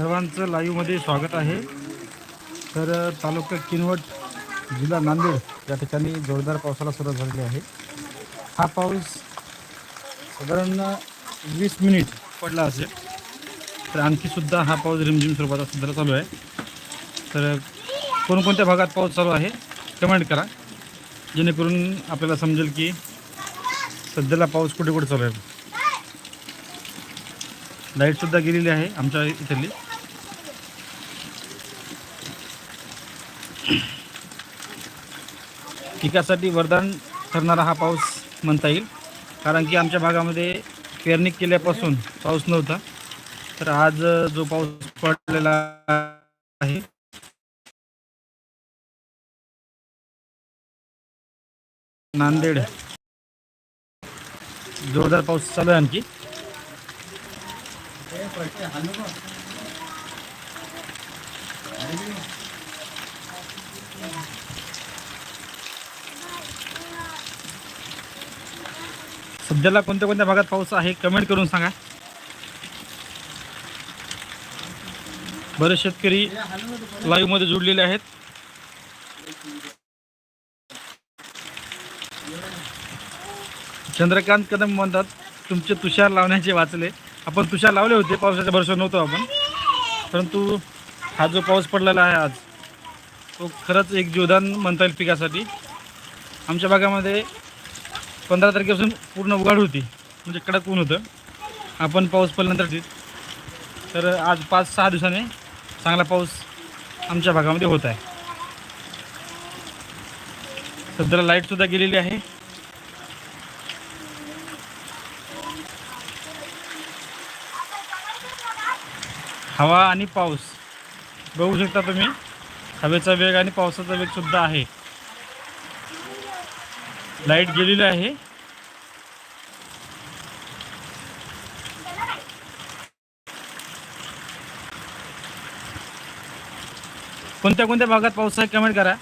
सर्वांचं लाईव्हमध्ये स्वागत आहे. तर तालुका किनवट जिल्हा नांदेड या ठिकाणी जोरदार पावसाला सुरुवात झालेली आहे. हा पाऊस साधारण वीस मिनिट पडला असेल. तर आणखीसुद्धा हा पाऊस रिमझिम स्वरूपात सध्याला चालू आहे. तर कोणकोणत्या भागात पाऊस चालू आहे कमेंट करा. जेणेकरून आपल्याला समजेल की सध्याला पाऊस कुठे कुठे चालू आहे. लाईटसुद्धा गेलेली आहे आमच्या इथली. पिकासाठी वरदान ठरणारा हा पाऊस म्हणता येईल. कारण की आमच्या भागामध्ये पेरणी केल्यापासून पाऊस नव्हता. तर आज जो पाऊस पडलेला आहे नांदेड. जोरदार पाऊस चालू आहे आणखी. सध्याला कोणत्या कोणत्या भागात पाऊस आहे कमेंट करून सांगा. बरेच शेतकरी लाईव्हमध्ये आहेत. चंद्रकांत कदम म्हणतात तुमचे तुषार लावण्याचे वाचले. आपण तुषार लावले होते पावसाच्या भरोसा नव्हतो आपण. परंतु हा जो पाऊस पडलेला आहे आज तो खरंच एक जीवदान म्हणता येईल पिकासाठी. आमच्या भागामध्ये पंधरा तारखेपासून पूर्ण उघाड होती. म्हणजे कडक ऊन होतं. आपण पाऊस पडल्यानंतर तर आज पाच सहा दिवसाने चांगला पाऊस आमच्या भागामध्ये होत आहे. सध्याला लाईटसुद्धा गेलेली आहे. हवा आणि पाऊस. बघू शकता तुम्ही. हवेचा वेग आणि पावसाचा वेगसुद्धा आहे. लाइट गेलेली आहे. कोणत्या कोणत्या भागात पाऊस आहे कमेंट करा.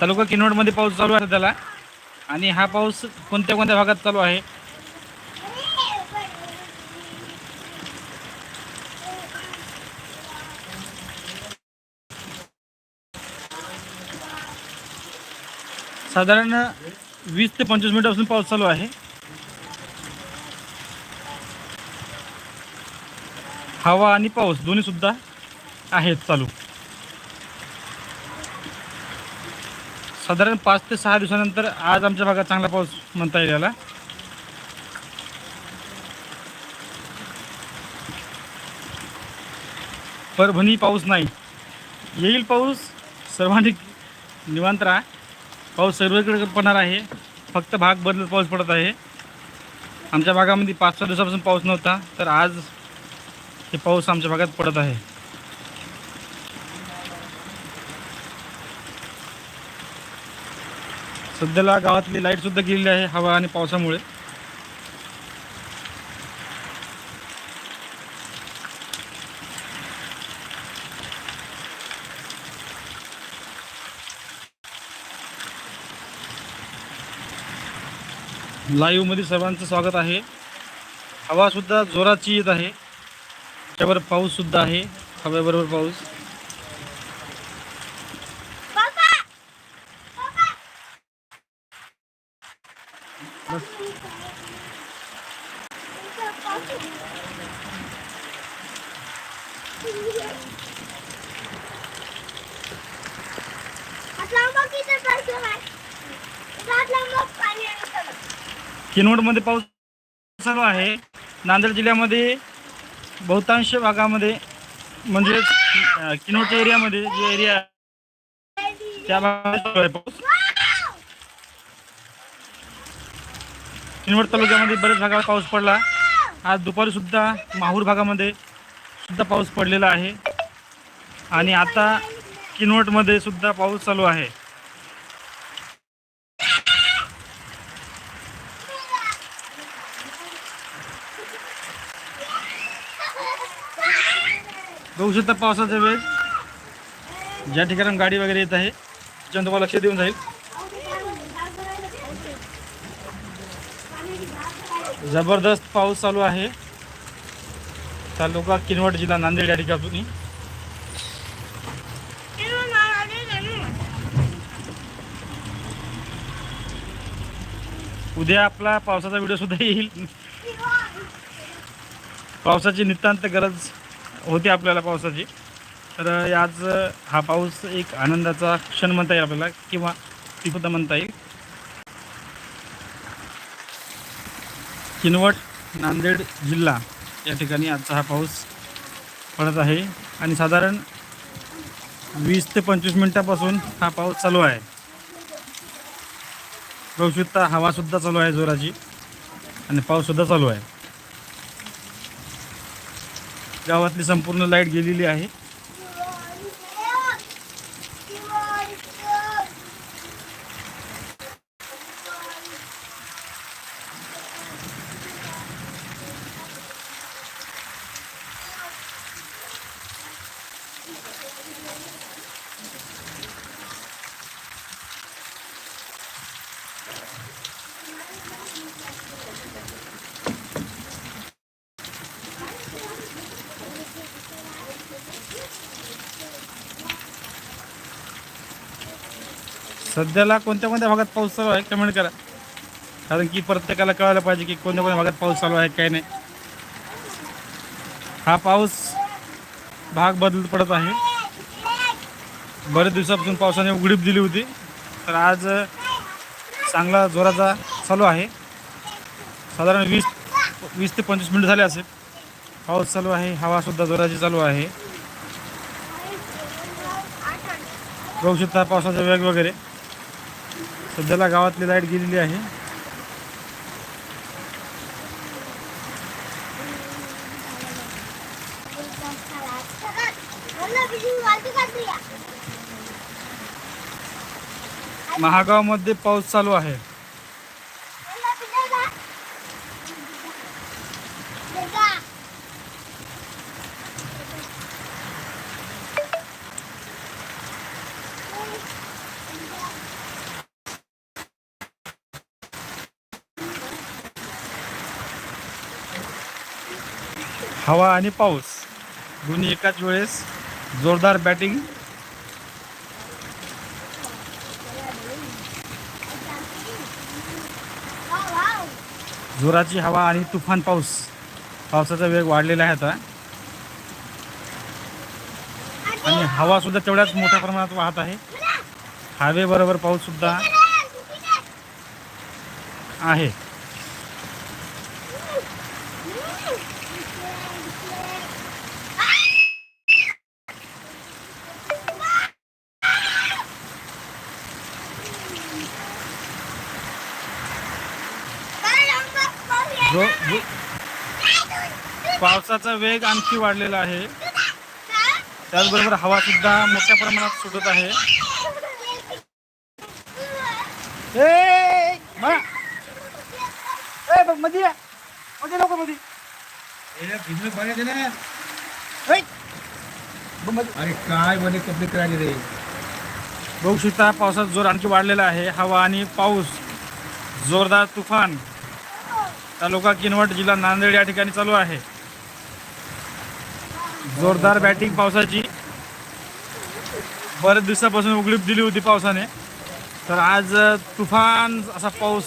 तालुका किनवडमध्ये पाऊस चालू आहे त्याला आणि हा पाऊस कोणत्या कोणत्या भागात चालू आहे? साधारण वीस ते पंचवीस मिनिटापासून पाऊस चालू आहे. हवा आणि पाऊस दोन्ही सुद्धा आहेत चालू. साधारण पाच ते सहा दिवसानंतर आज आमच्या भागात चांगला पाऊस म्हणता येईल याला. परभणी पाऊस नाही. येईल पाऊस सर्वांनी निवांत राहा. पाऊस सर्वकडे पडणार आहे. फक्त भाग बदलत पाऊस पडत आहे. आमच्या भागामध्ये पाच सहा दिवसापासून पाऊस नव्हता तर आज हे पाऊस आमच्या भागात पडत आहे. सध्याला गावातली लाईटसुद्धा गेलेली आहे हवा आणि पावसामुळे. लाईव्हमध्ये सर्वांचं स्वागत आहे. हवासुद्धा जोराची येत आहे. त्यावर पाऊससुद्धा आहे. हवेबरोबर पाऊस. किनवटमध्ये पाऊस चालू आहे. नांदेड जिल्ह्यामध्ये बहुतांश भागामध्ये म्हणजे किनवट एरियामध्ये जे एरिया त्या भागात आहे पाऊस. किनवट तालुक्यामध्ये बऱ्याच भागात पाऊस पडला. आज दुपारी सुद्धा माहूर भागामध्ये सुद्धा पाऊस पडलेला आहे. आणि आता किनवटमध्ये सुद्धा पाऊस चालू आहे. बघू शकता पावसाचा वेग ज्या ठिकाणी गाडी वगैरे येत आहे त्याच्यावर तुम्हाला लक्ष देऊन जाईल. जबरदस्त पाऊस चालू आहे. तालुका किनवट जिल्हा नांदेड या ठिकाणी. उद्या आपला पावसाचा व्हिडिओ सुद्धा येईल. पावसाची नितांत गरज होती आपल्याला पावसाची. तर आज हा पाऊस एक आनंदाचा क्षण म्हणता येईल आपल्याला किंवा ती म्हणता येईल. किनवट नांदेड जिल्हा या ठिकाणी आजचा हा पाऊस पडत आहे. आणि साधारण वीस ते पंचवीस मिनिटापासून हा पाऊस चालू आहे. बघू हवासुद्धा चालू आहे जोराची. आणि पाऊससुद्धा चालू आहे. गावातली संपूर्ण लाइट गेलेली आहे. सध्याला कोणत्या कोणत्या भागात पाऊस चालू आहे कमेंट करा. कारण की प्रत्येकाला कळायला पाहिजे की कोणत्या कोणत्या भागात पाऊस चालू आहे काय नाही. हा पाऊस भाग बदलत पडत आहे. बरेच दिवसापासून पावसाने उघडीप दिली होती. तर आज चांगला जोराचा चालू आहे. साधारण वीस वीस ते पंचवीस मिनिट झाले असेल. पाऊस चालू आहे हवासुद्धा जोराची चालू आहे. बघू शकता पावसाचा वेग वगैरे. सध्याला गावातली लाइट गेलेली आहे. महागावमध्ये पाऊस चालू आहे. हवा आणि पाऊस. दोन्ही एकाच वेळेस जोरदार बॅटिंग जोराची हवा आणि तुफान पाऊस. पावसाचा वेग वाढलेला आहे आता. आणि हवा सुद्धा तेवढ्याच मोठ्या प्रमाणात वाहत आहे. हवे बरोबर पाऊस सुद्धा आहे. पावसाचा वेग आणखी वाढलेला आहे. त्याचबरोबर हवा सुद्धा मोठ्या प्रमाणात सुटत आहे. अरे काय मध्ये कपडे करायले रे. बघू शकता पावसाचा जोर आणखी वाढलेला आहे. हवा आणि पाऊस. जोरदार तुफान. तालुका किनवट जिल्हा नांदेड या ठिकाणी चालू आहे. जोरदार बॅटिंग पावसाची. बरेच दिवसापासून उघडीप दिली होती पावसाने. तर आज तुफान असा पाऊस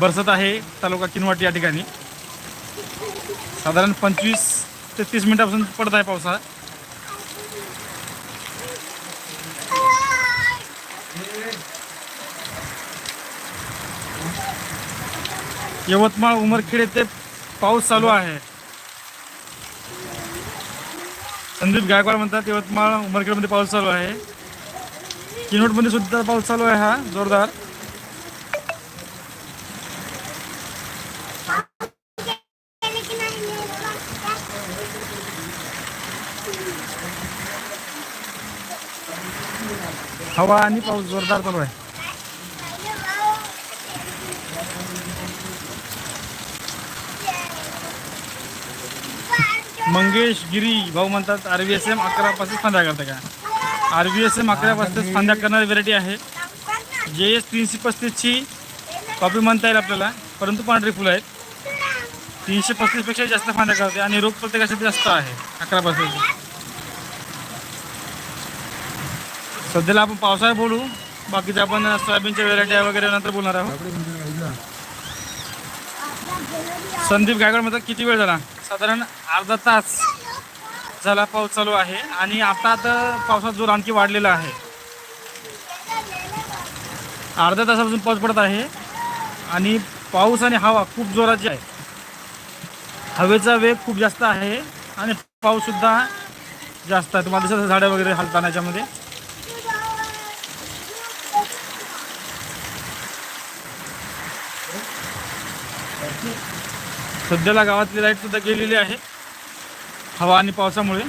बरसत आहे तालुका किनवट या ठिकाणी. साधारण पंचवीस ते तीस मिनिटापासून पडत आहे पावसा यवतमाळ उमरखेड येथे पाऊस चालू आहे. संदीप गायकवाड म्हणतात यवतमाळ उमरखेडमध्ये पाऊस चालू आहे. किनोटमध्ये सुद्धा पाऊस चालू आहे हा जोरदार. हवा आणि पाऊस जोरदार चालू आहे. मंगेश गिरी भाऊ म्हणतात आर व्ही एस एम अकरापासून फांद्या करता का? आर व्ही एस एम अकरापासून फांद्या करणारी व्हेरायटी आहे. जे एस तीनशे पस्तीसची कॉपी म्हणता येईल आपल्याला परंतु पांढरी फुलं आहेत. तीनशे पस्तीसपेक्षा जास्त फांद्या करते आणि रोग प्रत्येकासाठी जास्त आहे अकरापासून. सध्याला आपण पावसाळ्यात बोलू बाकीचे आपण सोयाबीनच्या व्हेरायटी वगैरे नंतर बोलणार आहोत. संदीप गायकवाड म्हणतात किती वेळ झाला? साधारण अर्धा तास झाला पाऊस चालू आहे आणि आता तर पावसाचा जोर आणखी वाढलेला आहे. अर्ध्या तासापासून पाऊस पडत आहे आणि पाऊस आणि हवा खूप जोराची आहे. हवेचा वेग खूप जास्त आहे आणि पाऊससुद्धा जास्त आहे. तुम्हाला दिसत झाडं वगैरे हलताना याच्यामध्ये. सध्याला गावातली लाइट सुद्धा गेलेली आहे. हवा आणि पावसामुळे.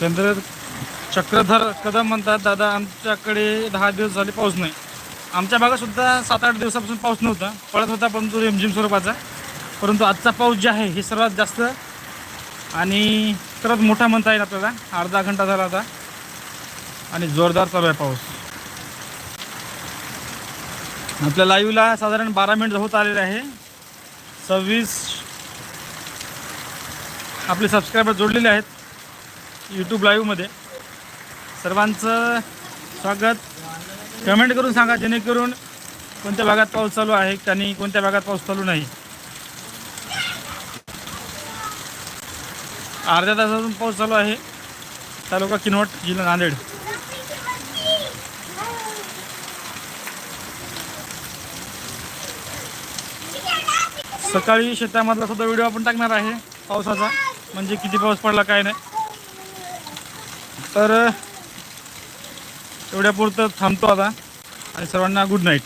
चंद्र चक्रधर कदम म्हणतात दादा आमच्याकडे दहा दिवस झाले पाऊस नाही. आमच्या भागात सुद्धा सात आठ दिवसापासून पाऊस नव्हता पडत होता परंतु रिमझिम स्वरूपाचा. परंतु आजचा पाऊस जे आहे हे सर्वात जास्त आणि सर्वात मोठा म्हणता येईल आपल्याला. अर्धा घंटा झाला आता. आणि जोरदार चालू आहे पाऊस. आपल्या लाईव्हला साधारण बारा मिनिट होत आलेले आहे. सव्वीस आपले सबस्क्रायबर जोडलेले आहेत यूट्यूब लाईव्हमध्ये सर्वांचं स्वागत. कमेंट करून सांगा जेणेकरून कोणत्या भागात पाऊस चालू आहे आणि कोणत्या भागात पाऊस चालू नाही. अर्ध्या तासातून पाऊस चालू आहे. तालुका किनवट जिल्हा नांदेड. सकाळी शेतामधला सुद्धा व्हिडिओ आपण टाकणार आहे पावसाचा. म्हणजे किती पाऊस पडला काय नाही. तर एवढ्यापुरतं थांबतो आता. आणि सर्वांना गुड नाईट